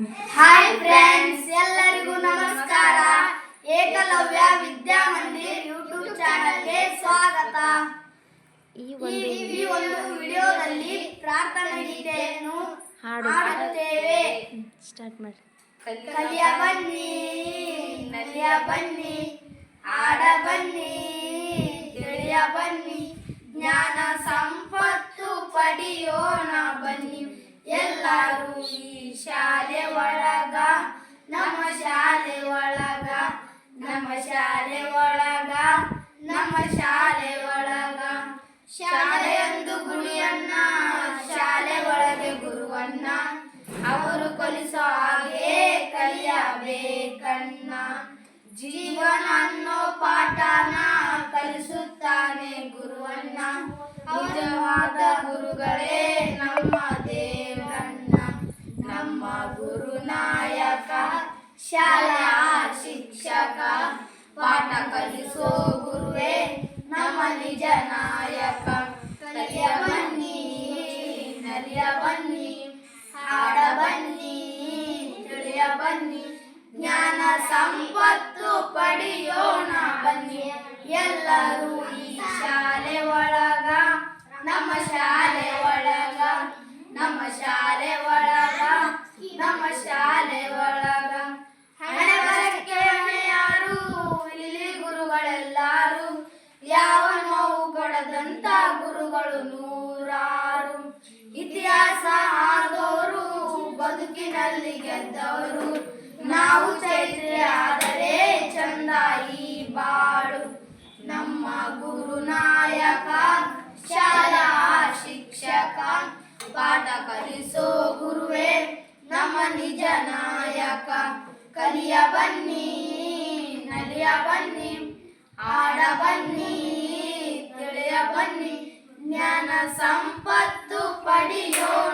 Hi friends ಎಲ್ಲರಿಗೂ ನಮಸ್ಕಾರ. Eklavya Vidyamandir YouTube ಚಾನಲ್ಗೆ ಸ್ವಾಗತ. ಈ ಒಂದು ವಿಡಿಯೋದಲ್ಲಿ ಪ್ರಾರ್ಥನಾ ಗೀತೆಯನ್ನು ಹಾಡು. ಹಾಡುತ್ತೇವೆ. ಸ್ಟಾರ್ಟ್ ಮಾಡಿ. ಕಲಿಯ ಬನ್ನಿ ನಲಿಯ ಬನ್ನಿ ಆಡ ಬನ್ನಿ ತಿಳಿಯ ಬನ್ನಿ ಜ್ಞಾನ ಸಂಪತ್ತು ಬನ್ನಿ ಎಲ್ಲರೂ ಈ ಶಾಲೆ ಒಳಗ, ನಮ್ಮ ಶಾಲೆ ಒಳಗ, ನಮ್ಮ ಶಾಲೆ ಒಳಗ, ನಮ್ಮ ಶಾಲೆ ಒಳಗ. ಶಾಲೆಯೊಂದು ಗುಣಿಯನ್ನ ಶಾಲೆ ಒಳಗೆ ಗುರುವನ್ನ, ಅವರು ಕಲಿಸೋ ಹಾಗೆ ಕಲಿಯಬೇಕನ್ನ. ಜೀವನ ಅನ್ನೋ ಪಾಠನ ಕಲಿಸುತ್ತಾನೆ ಗುರುವನ್ನ. ನಿಜವಾದ ಗುರುಗಳೇ ನಮ್ಮ ನಿಜ ನಾಯಕ ಕಲಿಯ ಬನ್ನಿ ನಲಿಯ ಬನ್ನಿ ಹಾಡ ಬನ್ನಿ ತಿಳಿಯ ಬನ್ನಿ ಜ್ಞಾನ ಸಂಪತ್ತು ಪಡೆಯೋಣ ಬನ್ನಿ. ಎಲ್ಲರೂ ಈ ಶಾಲೆ ಒಳಗ, ನಮ್ಮ ಶಾಲೆ ಒಳಗ, ನಮ್ಮ ಶಾಲೆ ಒಳಗ, ನಮ್ಮ ಶಾಲೆ ಒಳಗ. ಹಣೆ ಬರಕ್ಕೆ ಯಾರು ಇಲ್ಲಿ ಗುರುಗಳೆಲ್ಲಾರು. ಯಾವ ಗೆದ್ದವರು. ನಾವು ಚೈತ್ಯ ಆದರೆ ಚಂದ ಈ ಬಾಳು. ನಮ್ಮ ಗುರುನಾಯಕ, ಶಾಲಾ ಶಿಕ್ಷಕ, ಪಾಠ ಕಲಿಸೋ ಗುರುವೇ ನಮ್ಮ ನಿಜ ನಾಯಕ. ಕಲಿಯ ಬನ್ನಿ, ನಲಿಯ ಬನ್ನಿ ಆಡ ಬನ್ನಿ, ತಿಳಿಯ ಬನ್ನಿ. ಜ್ಞಾನ ಸಂಪತ್ತು ಪಡೆಯೋಣ